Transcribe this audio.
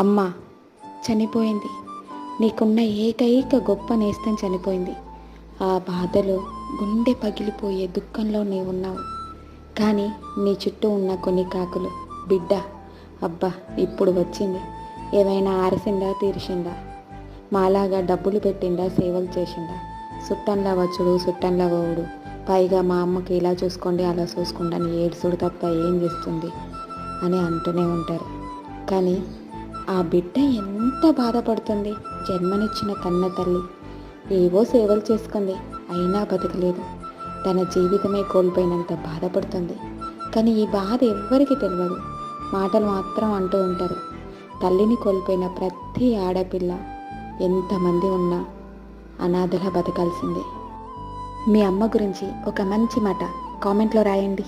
అమ్మ చనిపోయింది. నీకున్న ఏకైక గొప్ప నేస్తం చనిపోయింది. ఆ బాధలో గుండె పగిలిపోయే దుఃఖంలో నీవున్నావు కానీ నీ చుట్టూ ఉన్న కొన్ని కాకులు బిడ్డ అబ్బా ఇప్పుడు వచ్చింది. ఏమైనా ఆరిసిందా తీరిసిందా? మాలాగా డబ్బులు పెట్టిందా సేవలు చేసిందా? సుట్టంలా వచ్చుడు సుట్టంలా పోవుడు. పైగా మా అమ్మకి ఇలా చూసుకోండి అలా చూసుకోండి అని ఏడుసుడు తప్ప ఏం చేస్తుంది అని అంటూనే ఉంటారు. కానీ ఆ బిడ్డ ఎంత బాధపడుతుంది? జన్మనిచ్చిన కన్న తల్లి. ఏవో సేవలు చేసుకుంది. అయినా బతకలేదు. తన జీవితమే కోల్పోయినంత బాధపడుతుంది. కానీ ఈ బాధ ఎవ్వరికి తెలియదు మాటలు మాత్రం అంటూ ఉంటారు. తల్లిని కోల్పోయిన ప్రతి ఆడపిల్ల ఎంతమంది ఉన్నా అనాథలా బతకాల్సిందే. మీ అమ్మ గురించి ఒక మంచి మాట కామెంట్లో రాయండి.